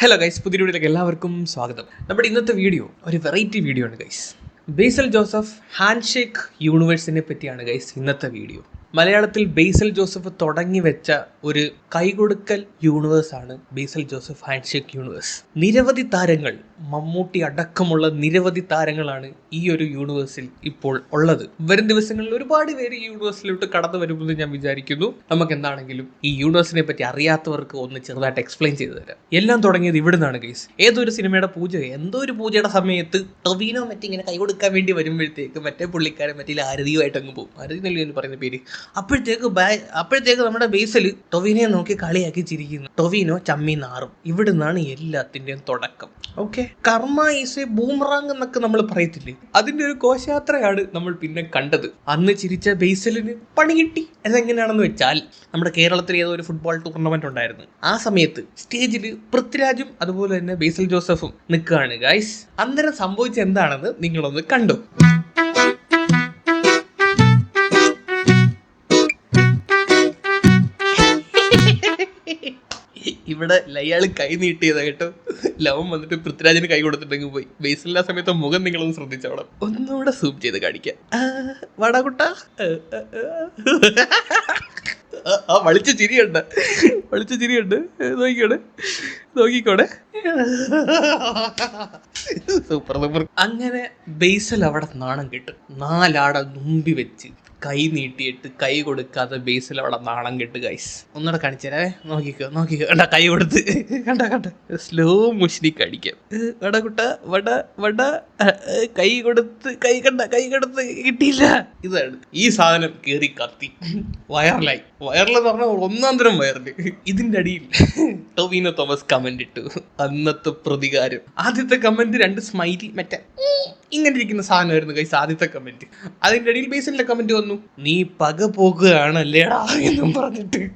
Hello guys പുതിയ വീഡിയോയിലേക്ക് എല്ലാവർക്കും സ്വാഗതം. നമ്മുടെ ഇന്നത്തെ വീഡിയോ ഒരു വെറൈറ്റി വീഡിയോ ആണ് guys Basil Joseph hand shake യൂണിവേഴ്സിനെ പറ്റിയാണ് ഗൈസ് ഇന്നത്തെ വീഡിയോ മലയാളത്തിൽ ബേസൽ ജോസഫ് തുടങ്ങി വെച്ച ഒരു കൈകൊടുക്കൽ യൂണിവേഴ്സ് ആണ് Basil Joseph hand shake universe നിരവധി താരങ്ങൾ മമ്മൂട്ടി അടക്കമുള്ള നിരവധി താരങ്ങളാണ് ഈ ഒരു യൂണിവേഴ്സിൽ ഇപ്പോൾ ഉള്ളത്. വരും ദിവസങ്ങളിൽ ഒരുപാട് പേര് ഈ യൂണിവേഴ്സിലോട്ട് കടന്നു വരുമെന്ന് ഞാൻ വിചാരിക്കുന്നു. നമുക്ക് എന്താണെങ്കിലും ഈ യൂണിവേഴ്സിനെ പറ്റി അറിയാത്തവർക്ക് ഒന്ന് ചെറുതായിട്ട് എക്സ്പ്ലെയിൻ ചെയ്തു തരാം. എല്ലാം തുടങ്ങിയത് ഇവിടെ നിന്നാണ് ഗൈസ് ഏതൊരു സിനിമയുടെ പൂജ എന്തോ ഒരു പൂജയുടെ സമയത്ത് ടൊവീനോ മറ്റേ ഇങ്ങനെ കൈ കൊടുക്കാൻ വേണ്ടി വരുമ്പോഴത്തേക്ക് മറ്റേ പുള്ളിക്കാരൻ മറ്റേ ആരതിയുമായിട്ട് അങ്ങ് പോകും. ആരതി നെല്ലി എന്ന് പറയുന്ന പേര്? അപ്പോഴത്തേക്ക് അപ്പോഴത്തേക്ക് നമ്മുടെ ബേസിൽ ടൊവിനെ നോക്കി കളിയാക്കി ചിരിക്കുന്നു. ടൊവിനോ ചമ്മി നാറും ഇവിടെ നിന്നാണ് എല്ലാത്തിന്റെയും തുടക്കം. ഓക്കെ കർമ്മ ഈസ് എ ബൂമറാങ് എന്നൊക്കെ നമ്മൾ പറയത്തില്ലേ? അതിന്റെ ഒരു കോശയാത്രയാണ് നമ്മൾ പിന്നെ കണ്ടത്. അന്ന് ചിരിച്ച ബേസലിന് പണി കിട്ടി. അതെങ്ങനെയാണെന്ന് വെച്ചാൽ നമ്മുടെ കേരളത്തിൽ ഏതോ ഒരു ഫുട്ബോൾ ടൂർണമെന്റ് ഉണ്ടായിരുന്നു. ആ സമയത്ത് സ്റ്റേജിൽ പൃഥ്വിരാജും അതുപോലെ തന്നെ ബേസൽ ജോസഫും നിൽക്കുകയാണ് ഗൈസ് അന്നേരം സംഭവിച്ച എന്താണെന്ന് നിങ്ങളൊന്ന് കണ്ടു. ഇവിടെ ലയാൾ കൈ നീട്ടിയതാ കേട്ടോ. ലവൻ വന്നിട്ട് പൃഥ്വിരാജിന് കൈ കൊടുത്തിട്ടെങ്കിൽ പോയി. ബേസിലെ സമയത്ത് മുഖം നിങ്ങളൊന്ന് ശ്രദ്ധിച്ചോണം ഒന്നുകൂടെ സൂം ചെയ്ത് കാണിക്കാം. ആ, വാടാ ആ, വളിച്ച ചിരിയുണ്ട്. വളിച്ച ചിരിയുണ്ട്. നോക്കിക്കോടെ. നോക്കിക്കോടെ. Super super. അങ്ങനെ ബേസൽ അവിടെ നാണം കിട്ടും. നാലാട നുമ്പി വെച്ച് കൈ നീട്ടിയിട്ട് കൈ കൊടുക്കാതെ ബേസിൽ അവിടെ നാണം കെട്ട് ഗൈസ് ഒന്നുകൂടെ കാണിച്ചേരേ നോക്കിക്കോ നോക്കിക്കോ. കണ്ട കൈ കൊടുത്ത്. കണ്ട കണ്ട. സ്ലോ മുഷിനി കടിക്കാം. വട കുട്ട വട വട. കൈ കൊടുത്ത് കൈ കണ്ട കൈ കൊടുത്ത് കിട്ടിയില്ല. ഇതാണ് ഈ സാധനം കേറി കത്തി. വയറിലായി വയറിലെന്ന് പറഞ്ഞാൽ ഒന്നാം തരം വയറിൽ ഇതിന്റെ അടിയിൽ ടൊവിനോ തോമസ് കമന്റ് ഇട്ടു. അന്നത്തെ പ്രതികാരം. ആദ്യത്തെ കമന്റ് രണ്ട് സ്മൈലി മറ്റേ ഇങ്ങനെ ഇരിക്കുന്ന സാധനമായിരുന്നു കൈസ് ആദ്യത്തെ കമന്റ് അതിന്റെ അടിയിൽ ബേസിലെ കമന്റ് വന്നു. നീ പക പോകുകയാണല്ലേടാ എന്നും പറഞ്ഞിട്ട്.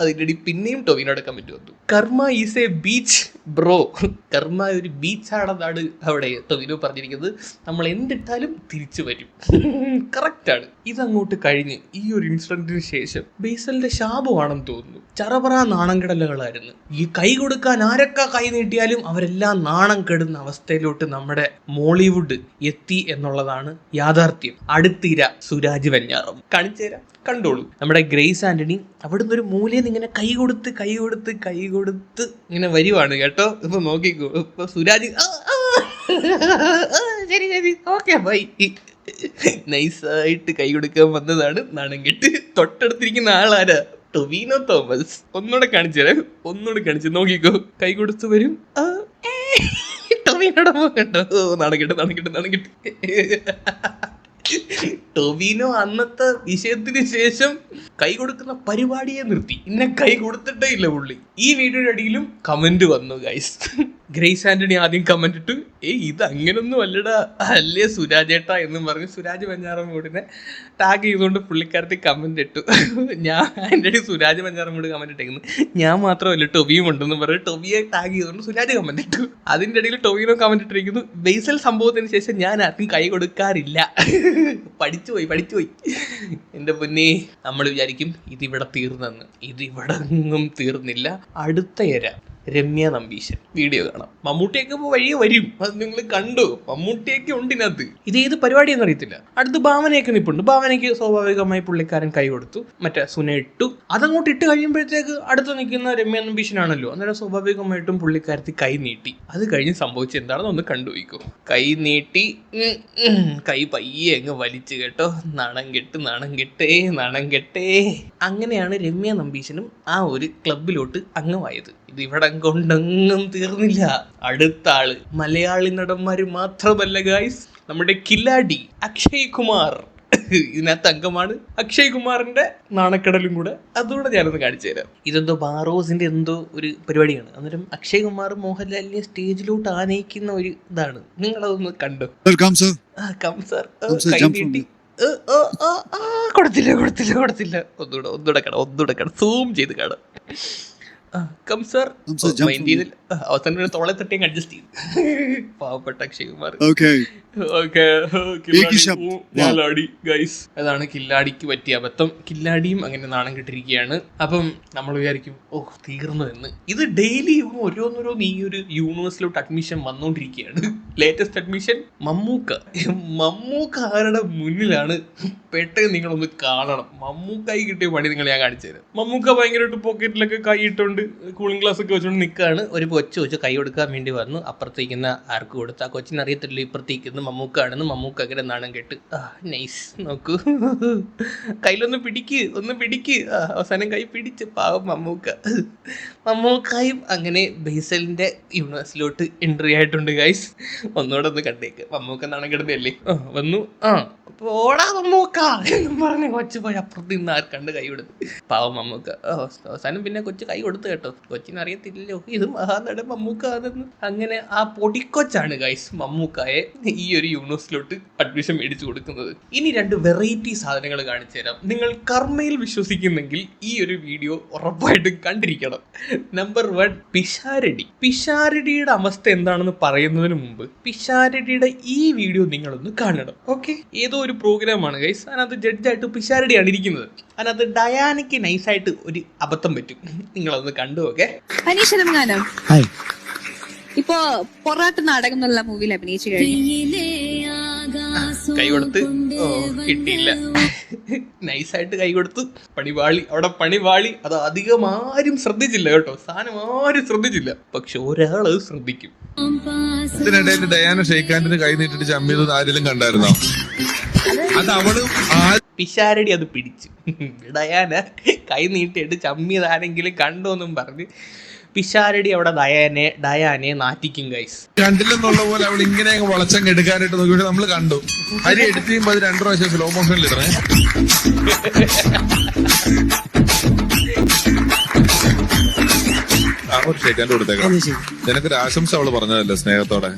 അതിനിടി പിന്നെയും ടൊവിനോടെ കമന്റ് വന്നു കർമ്മ ഈസ് എ ബീച്ച് ബ്രോ. കർമ്മ ഒരു ബീച്ച് ആണെന്നാണ് അവിടെ ടൊവിനോ പറഞ്ഞിരിക്കുന്നത്. നമ്മൾ എന്തിട്ടാലും തിരിച്ചു വരും. കറക്റ്റ് ആണ്. ഇതങ്ങോട്ട് കഴിഞ്ഞ് ഈ ഒരു ഇൻസിഡന്റിന് ശേഷം ബേസലിന്റെ ശാപമാണെന്ന് തോന്നുന്നു. ചറപറ നാണം കിടലുകളായിരുന്നു. ഈ കൈ കൊടുക്കാൻ ആരൊക്കെ കൈ നീട്ടിയാലും അവരെല്ലാം നാണം കെടുന്ന അവസ്ഥയിലോട്ട് നമ്മുടെ മോളിവുഡ് എത്തി എന്നുള്ളതാണ് യാഥാർത്ഥ്യം. അടുത്തിര സുരാജ് വെഞ്ഞാറും. കാണിച്ചുതരാം. കണ്ടോളൂ. നമ്മുടെ ഗ്രേസ് ആന്റണി അവിടുന്ന് ഒരു മൂലയിൽ ഇങ്ങനെ കൈ കൊടുത്ത് കൈ കൊടുത്ത് കൈ കൊടുത്ത് ഇങ്ങനെ വരുവാണ് കേട്ടോ. ഇപ്പൊ നോക്കിക്കോ. ഇപ്പൊ സുരാജ് ശരി ശരി. Okay bye. നൈസായിട്ട് കൈ കൊടുക്കാൻ വന്നതാണ് നാണം കെട്ട് തൊട്ടടുത്തിരിക്കുന്ന ആളാരാ? ടൊവീനോ തോമസ്. ഒന്നുകൂടെ കാണിച്ചു തരാം. ഒന്നുകൂടെ കാണിച്ചു നോക്കിക്കോ. കൈ കൊടുത്തു വരും. ടൊവീനോടെ നടക്കട്ടെ നടക്കട്ടെ നാണം കെട്ട് നാണം കെട്ട് നാണം കെട്ട് ടൊവിനോ അന്നത്തെ വിഷയത്തിന് ശേഷം കൈ കൊടുക്കുന്ന പരിപാടിയെ നിർത്തി. ഇന്നെ കൈ കൊടുത്തിട്ടേ ഇല്ല പുള്ളി. ഈ വീഡിയോയുടെ അടിയിലും കമന്റ് വന്നു ഗൈസ് ഗ്രേസ് ആന്റണി ആദ്യം കമന്റ് ഇട്ടു. ഏ ഇത് അങ്ങനൊന്നും അല്ലടാ. അല്ലേ സുരാജേട്ടാ എന്നും പറഞ്ഞ്. സുരാജ് വെഞ്ഞാറമ്മൂടിനെ ടാഗ് ചെയ്തുകൊണ്ട് പുള്ളിക്കാരത്തി കമന്റ് ഇട്ടു. ഞാൻ ആന്റണി സുരാജ് വെഞ്ഞാറമ്മൂട് കമന്റ് ഇട്ടേക്കുന്നു. ഞാൻ മാത്രമല്ല ടൊവിയും ഉണ്ടെന്ന് പറഞ്ഞ്. ടൊവിയെ ടാഗ് ചെയ്തുകൊണ്ട് സുരാജ് കമന്റ് ഇട്ടു. അതിന്റെ ഇടയിൽ ടൊവിനോ കമന്റ് ഇട്ടിരിക്കുന്നു. ബേസൽ സംഭവത്തിന് ശേഷം ഞാൻ ആർക്കും കൈ കൊടുക്കാറില്ല. പഠിച്ചു പോയി എന്റെ പൊന്നെ നമ്മൾ വിചാരിക്കും ഇതിവിടെ തീർന്നെന്ന്. ഇതിവിടെ ഒന്നും തീർന്നില്ല. അടുത്ത എര. രമ്യ നമ്പീശൻ. വീഡിയോ കാണാം. മമ്മൂട്ടിയൊക്കെ ഇപ്പോൾ വഴിയെ വരും. അത് നിങ്ങൾ കണ്ടു? മമ്മൂട്ടിയൊക്കെ ഉണ്ട് ഇതിനകത്ത്. ഇത് ഏത് പരിപാടിയെന്ന് അറിയത്തില്ല. അടുത്ത് ഭാവനയൊക്കെ നിൽപ്പുണ്ട് ഭാവനയ്ക്ക് സ്വാഭാവികമായി പുള്ളിക്കാരൻ കൈ കൊടുത്തു. മറ്റേ സുന ഇട്ടു. അതങ്ങോട്ട് ഇട്ട് കഴിയുമ്പോഴത്തേക്ക് അടുത്ത് നിൽക്കുന്ന രമ്യ നമ്പീശനാണല്ലോ. അന്നേരം സ്വാഭാവികമായിട്ടും പുള്ളിക്കാരത്തി കൈ നീട്ടി. അത് കഴിഞ്ഞ് സംഭവിച്ചത് എന്താണെന്ന് ഒന്ന് കണ്ടുപോയിക്കോ. കൈ നീട്ടി കൈ പയ്യെ അങ്ങ് വലിച്ചു കേട്ടോ. നാണം കെട്ട് നാണം കെട്ടേ നാണം കെട്ടേ. അങ്ങനെയാണ് രമ്യ നമ്പീശനും ആ ഒരു ക്ലബിലോട്ട് അംഗമായത് ഇത് കൊണ്ടെങ്ങും കൊണ്ടൊന്നും തീർന്നില്ല. അടുത്ത ആൾ. മലയാളി നടന്മാര് മാത്രമല്ല ഗായ്സ് നമ്മുടെ കില്ലാടി അക്ഷയ് കുമാർ. ഇതിനകത്ത് അംഗമാണ് അക്ഷയ് കുമാറിന്റെ നാണക്കടലും കൂടെ. അതുകൂടെ ഞാനൊന്ന് കാണിച്ചു തരാം. ഇതെന്തോ ബാറോസിന്റെ എന്തോ ഒരു പരിപാടിയാണ്. അന്നേരം അക്ഷയ് കുമാർ മോഹൻലാലിനെ സ്റ്റേജിലോട്ട് ആനയിക്കുന്ന ഒരു ഇതാണ്. നിങ്ങളതൊന്ന് കണ്ടു? Come, sir. ആ കം സാർ നീട്ടി. കൊടുത്തില്ല കൊടുത്തില്ല കൊടുത്തില്ല. ഒന്നുകൂടെ ഒന്നുകൂടെ കാണാം ഒന്നുകൂടെ കാണാം. സൂം ചെയ്ത് കാണാം. ചെയ്തില്ല. അവസാനം തോളെ അഡ്ജസ്റ്റ് ചെയ്തു. പാവപ്പെട്ട അക്ഷയകുമാർ. കില്ലാടി ഗൈസ് അതാണ് കില്ലാടിക്ക് പറ്റിയ അബദ്ധം. കില്ലാടിയും അങ്ങനെ നാണം കെട്ടിരിക്കുകയാണ് അപ്പം നമ്മൾ വിചാരിക്കും ഓ തീർന്നു എന്ന് ഇത് ഡെയിലി ഓരോന്നോരോന്ന് ഈ ഒരു യൂണിവേഴ്സിലോട്ട് അഡ്മിഷൻ വന്നുകൊണ്ടിരിക്കുകയാണ് ലേറ്റസ്റ്റ് അഡ്മിഷൻ മമ്മൂക്ക. മമ്മൂക്ക ആരുടെ മുന്നിലാണ്? പെട്ടെന്ന് നിങ്ങളൊന്ന് കാണണം. മമ്മൂക്കായി കിട്ടിയ പണി നിങ്ങൾ ഞാൻ കാണിച്ചു തരാം. മമ്മൂക്ക ഭയങ്കരമായിട്ട് പോക്കറ്റിലൊക്കെ കൈ ഇട്ടുകൊണ്ട് കൂളിംഗ് ഗ്ലാസ് ഒക്കെ വെച്ചുകൊണ്ട് നിൽക്കുകയാണ് ഒരു കൊച്ചു വെച്ച് കൈ കൊടുക്കാൻ വേണ്ടി വന്നു. അപ്പുറത്തേക്കുന്ന ആർക്ക് കൊടുത്ത്? ആ കൊച്ചിനറിയത്തില്ല ഇപ്പുറത്തേക്കുന്ന മമ്മൂക്കാണെന്ന് മമ്മൂക്ക അങ്ങനെ നാണം കെട്ട് നൈസ് നോക്കൂ. കയ്യിലൊന്ന് പിടിക്ക് ഒന്ന് പിടിക്ക്. അവസാനം കൈ പിടിച്ച് പാവം മമ്മൂക്ക. മമ്മൂക്കായും അങ്ങനെ ബേസലിന്റെ യൂണിവേഴ്സിലോട്ട് എൻട്രി ആയിട്ടുണ്ട് ഗൈസ് ഒന്നുകൂടെ ഒന്ന് കണ്ടേക്ക്. മമ്മൂക്ക നാണം കിടന്നല്ലേ വന്നു. ആ ഓടാ മമ്മൂക്ക എന്നും പറഞ്ഞ് കൊച്ചു പോയി അപ്പുറത്ത് നിന്ന് ആർ കണ്ട് കൈ കൊടുത്ത്. പാവം മമ്മൂക്ക. അവസാനം പിന്നെ കൊച്ചു കൈ കൊടുത്ത് കേട്ടോ. കൊച്ചിന് അറിയത്തില്ലല്ലോ ഇത് മഹാനടൻ മമ്മൂക്ക അതെന്ന് അങ്ങനെ ആ പൊടിക്കൊച്ചാണ് ഗൈസ് മമ്മൂക്കായെ ഈ ഒരു യൂണിവേഴ്സിലോട്ട് അഡ്മിഷൻ മേടിച്ചു കൊടുക്കുന്നത്. ഇനി രണ്ട് വെറൈറ്റി സാധനങ്ങൾ കാണിച്ചു തരാം. നിങ്ങൾ കർമ്മയിൽ വിശ്വസിക്കുന്നെങ്കിൽ ഈ ഒരു വീഡിയോ ഉറപ്പായിട്ടും കണ്ടിരിക്കണം. Number one Pisharody. പിഷാരടിയുടെ അവസ്ഥ എന്താണെന്ന് പറയുന്നതിന് മുമ്പ് പിഷാരടിയുടെ ഈ വീഡിയോ നിങ്ങളൊന്ന് കാണണം. ഓക്കെ ഏതോ ഒരു പ്രോഗ്രാമാണ് ഗൈസ് അതിനകത്ത് ജഡ്ജായിട്ട് പിഷാരടിയാണ് ഇരിക്കുന്നത്. അതിനകത്ത് ഡയാനയ്ക്ക് നൈസായിട്ട് ഒരു അബദ്ധം പറ്റും. നിങ്ങളൊന്ന് കണ്ടു ഓക്കെ ഇപ്പോ പൊറാട്ട് നാടകം എന്നുള്ള മൂവിയിൽ അഭിനയിച്ചു കഴിഞ്ഞു. കൈ കൊടുത്ത് ഓ കിട്ടിയില്ല. നൈസായിട്ട് കൈ കൊടുത്തു പണിപാളി അവിടെ പണിപാളി അത് അധികം ആരും ശ്രദ്ധിച്ചില്ല കേട്ടോ. സാധനം ആരും ശ്രദ്ധിച്ചില്ല. പക്ഷെ ഒരാൾ ശ്രദ്ധിക്കും. ഇതിനിടയിൽ ഡയാന ഷെയ്ഖാന്റിന് കൈ നീട്ടിട്ട് ചമ്മിയത് ആരെങ്കിലും കണ്ടായിരുന്നോ? അത് അവൾ പിശാരടി പിഷാരടി അത് പിടിച്ചു. ഡയാന കൈ നീട്ടിയിട്ട് ചമ്മിയതാരെങ്കിലും കണ്ടോന്നും പറഞ്ഞ് പിഷാരടി അവിടെ ഡയാനെ ഡയാനെ നാറ്റിക്കും ഗൈസ് കണ്ടില്ലെന്നുള്ള പോലെ അവൾ ഇങ്ങനെ വളച്ചം എടുക്കാനായിട്ട് നോക്കി. പക്ഷെ നമ്മൾ കണ്ടു. അരി ചെയ്യുമ്പോ അത് രണ്ടു പ്രാവശ്യം സ്ലോ മോഷനിൽ ഇടണേ. ഒരു കൊടുത്തേക്കാം. നിനക്കൊരു ആശംസ അവൾ പറഞ്ഞതല്ലേ സ്നേഹത്തോടെ?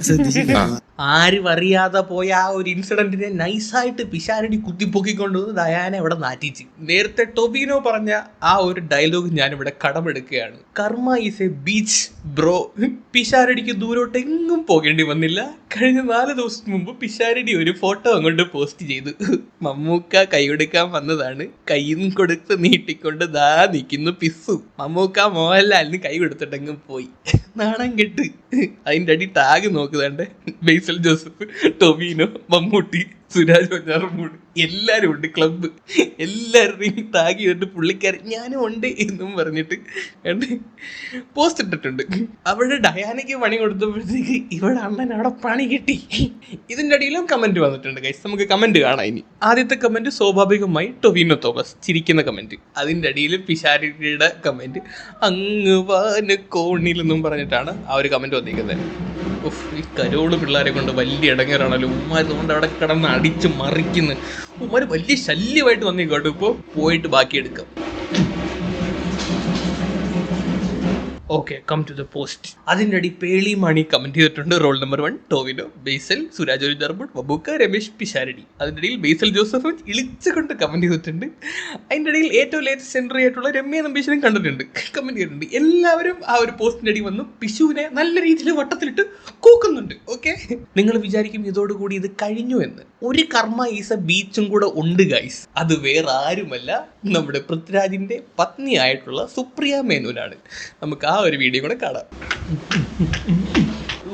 ആരും അറിയാതെ പോയ ആ ഒരു ഇൻസിഡന്റിനെ നൈസായിട്ട് പിശാരടി കുത്തിപ്പൊക്കിക്കൊണ്ട് വന്ന് ഡയാനെ ഇവിടെ നാറ്റിച്ച്. നേരത്തെ ടൊബീനോ പറഞ്ഞ ആ ഒരു ഡയലോഗ് ഞാൻ ഇവിടെ കടമെടുക്കുകയാണ്. Karma is a bitch bro പിഷാരടിക്ക് ദൂരോട്ട് എങ്ങും പോകേണ്ടി വന്നില്ല. കഴിഞ്ഞ നാല് ദിവസം മുമ്പ് പിഷാരടി ഒരു ഫോട്ടോ അങ്ങോട്ട് പോസ്റ്റ് ചെയ്തു. മമ്മൂക്ക കൈയെടുക്കാൻ വന്നതാണ്. കൈയും കൊടുത്ത് നീട്ടിക്കൊണ്ട് ദാ നിൽക്കുന്നു പിസ്സു. മമ്മൂക്ക മോഹൻലാലിന് കൈ കൊടുത്തിട്ടെങ്ങും പോയി. നാണം കെട്ട്. അതിന്റെ അടി ടാഗ് നോക്കുന്നുണ്ട്. ബേസൽ ജോസഫ് ടൊമീനോ മമ്മൂട്ടി. സുരാജ് വഞ്ഞാറമൂട് എല്ലാവരും ഉണ്ട് ക്ലബ്ബ് എല്ലാവരുടെയും ടാഗ് വന്നിട്ട് പുള്ളിക്കാരൻ ഞാനും ഉണ്ട് എന്നും പറഞ്ഞിട്ട് കണ്ട് പോസ്റ്റ് ഇട്ടിട്ടുണ്ട്. അവിടെ ഡയാനയ്ക്ക് പണി കൊടുത്തപ്പോഴത്തേക്ക് ഇവിടെ അണ്ണൻ അവിടെ പണി കിട്ടി. ഇതിന്റെ അടിയിലും കമന്റ് വന്നിട്ടുണ്ട് ഗൈസ് നമുക്ക് കമന്റ് കാണാം ഇനി. ആദ്യത്തെ കമന്റ് സ്വാഭാവികമായി ടൊവിനോ തോമസ് ചിരിക്കുന്ന കമന്റ് അതിന്റെ അടിയിൽ പിഷാരിയുടെ കമന്റ് അങ്ങ് വാന് കോണിലെന്നും പറഞ്ഞിട്ടാണ് ആ ഒരു കമന്റ് വന്നിരിക്കുന്നത്. ഈ കരോൾ പിള്ളേരെ കൊണ്ട് വലിയ ഇടങ്ങേറാണല്ലോ. ഉമ്മാർ കൊണ്ട് അവിടെ കിടന്ന് അടിച്ച് മറിക്കുന്നു. ഉമ്മാർ വലിയ ശല്യമായിട്ട് വന്നേക്കോട്ടെ ഇപ്പോൾ പോയിട്ട് ബാക്കി എടുക്കാം. Okay come to the post അതിന്റെ അടി പേളി മണി കമന്റ് ചെയ്തിട്ടുണ്ട്. Roll number one Tovino Basil Suraj ഒരു ദർബുട്ട് ബബുക്ക രമേശ് പിഷാരടി. അതിന്റെ ഇടയിൽ ബേസൽ ജോസഫ് ഇളിച്ചുകൊണ്ട് കമന്റ് ചെയ്തിട്ടുണ്ട്. അതിന്റെ ഇടയിൽ ഏറ്റവും ലേറ്റസ്റ്റ് എൻട്രി ആയിട്ടുള്ള രമ്യ നമ്പീശനും കണ്ടിട്ടുണ്ട്. കമന്റ് ചെയ്തിട്ടുണ്ട്. എല്ലാവരും ആ ഒരു പോസ്റ്റിന്റെ അടി വന്നു. പിശുവിനെ നല്ല രീതിയിൽ വട്ടത്തിലിട്ട് കൂക്കുന്നുണ്ട്. ഓക്കെ നിങ്ങൾ വിചാരിക്കും ഇതോടുകൂടി ഇത് കഴിഞ്ഞു എന്ന്. ഒരു കർമ്മ ഈസ ബീച്ചും കൂടെ ഉണ്ട് ഗൈസ് അത് വേറെ ആരുമല്ല നമ്മുടെ പൃഥ്വിരാജിന്റെ പത്നിയായിട്ടുള്ള സുപ്രിയ മേനോനാണ് നമുക്ക് ആ ഒരു വീഡിയോ കൂടെ കാണാം.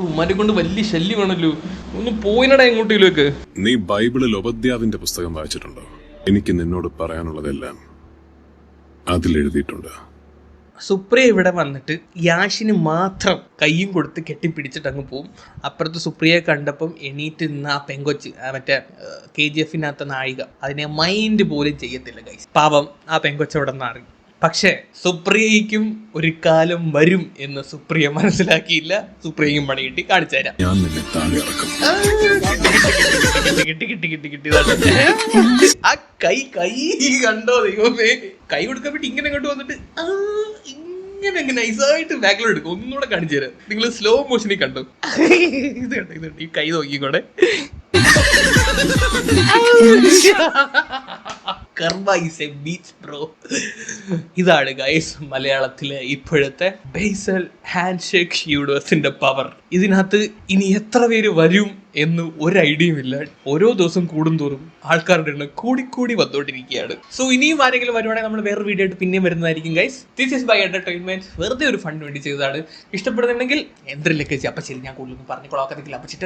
ഉമ്മാരെ കൊണ്ട് വലിയ ശല്യമാണല്ലോ ഒന്ന് പോയിനടാ എങ്ങോട്ടിലേക്ക്. നീ ബൈബിളിൽ ഉപദ്യാവിന്റെ പുസ്തകം വായിച്ചിട്ടുണ്ടോ? എനിക്ക് നിന്നോട് പറയാനുള്ളതെല്ലാം അതിലെഴുതിയിട്ടുണ്ട് സുപ്രിയ ഇവിടെ വന്നിട്ട് യാഷിന് മാത്രം കയ്യും കൊടുത്ത് കെട്ടിപ്പിടിച്ചിട്ട് അങ്ങ് പോവും. അപ്പുറത്ത് സുപ്രിയയെ കണ്ടപ്പം എണീറ്റ് നിന്ന് ആ പെങ്കൊച്ച് മറ്റേ കെ ജി എഫിനകത്ത നായിക അതിനെ മൈൻഡ് പോലും ചെയ്യത്തില്ല ഗൈസ് പാപം ആ പെങ്കൊച്ച് അവിടെ നിന്ന് പക്ഷേ സുപ്രിയയ്ക്കും ഒരു കാലം വരും എന്ന് സുപ്രിയ മനസ്സിലാക്കിയില്ല. സുപ്രിയയും പണി കിട്ടി കാണിച്ചു തരാം. ഞാൻ നിന്നെ താഴെ ഇറക്കും. കിട്ടി കിട്ടി കിട്ടി കിട്ടി ആ കൈ കൈ കണ്ടോ ദൈവമേ? കൈ കൊടുക്കാൻ വേണ്ടി ഇങ്ങനെ അങ്ങോട്ട് വന്നിട്ട് ഇങ്ങനെ അങ്ങ് നൈസായിട്ട് ബാക്കിലോ എടുക്കും. ഒന്നുകൂടെ കാണിച്ചു തരാം. നിങ്ങൾ സ്ലോ മോഷനിൽ കണ്ടു? ഇത് കണ്ടു ഇത് കണ്ടോ? ഈ കൈ നോക്കിക്കൂടെ. Karma is a bitch bro ഇതാണ് ഗൈസ് മലയാളത്തിലെ ഇപ്പോഴത്തെ ബേസൽ ഹാൻഡ് ഷേക്ക് യൂണിവേഴ്സിന്റെ പവർ ഇതിനകത്ത് ഇനി എത്ര പേര് വരും എന്ന് ഒരു ഐഡിയയും ഇല്ല. ഓരോ ദിവസം കൂടുന്തോറും ആൾക്കാരുടെ എണ്ണം കൂടിക്കൂടി വന്നുകൊണ്ടിരിക്കുകയാണ് സോ ഇനിയും ആരെങ്കിലും വരുവാണെങ്കിൽ നമ്മൾ വേറെ വീഡിയോ ആയിട്ട് പിന്നെയും വരുന്നതായിരിക്കും guys this is by entertainment വെറുതെ ഒരു ഫണ്ട് വേണ്ടി ചെയ്തതാണ്. ഇഷ്ടപ്പെടുന്നുണ്ടെങ്കിൽ എന്തെങ്കിലുമൊക്കെ ചെയ്യാം. അപ്പൊ ശരി ഞാൻ കൂടുതലൊന്നും പറഞ്ഞു കൊളാക്കത്തില്ല അപ്പൊ ചിറ്റ